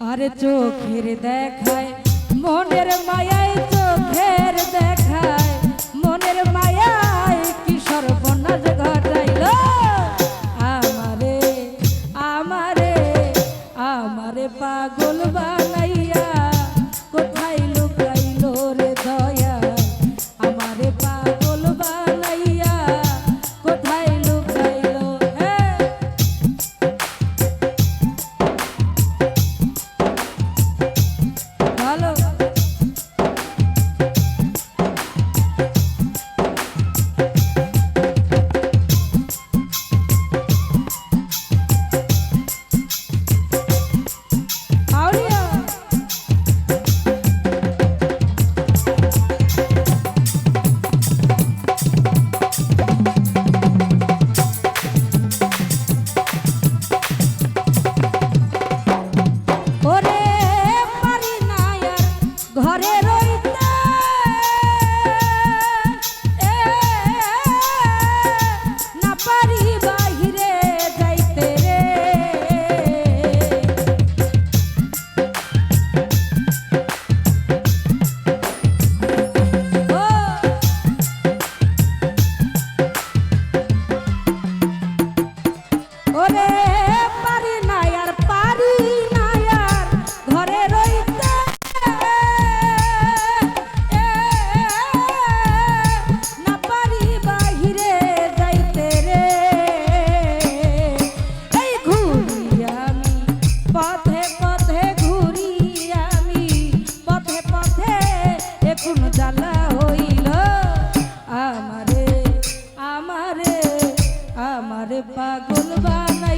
আর চোখের দেখায় মনের মায়ায় চোখের দেখায় মনের মায়ায় কি সর্বনাশ ঘটায় na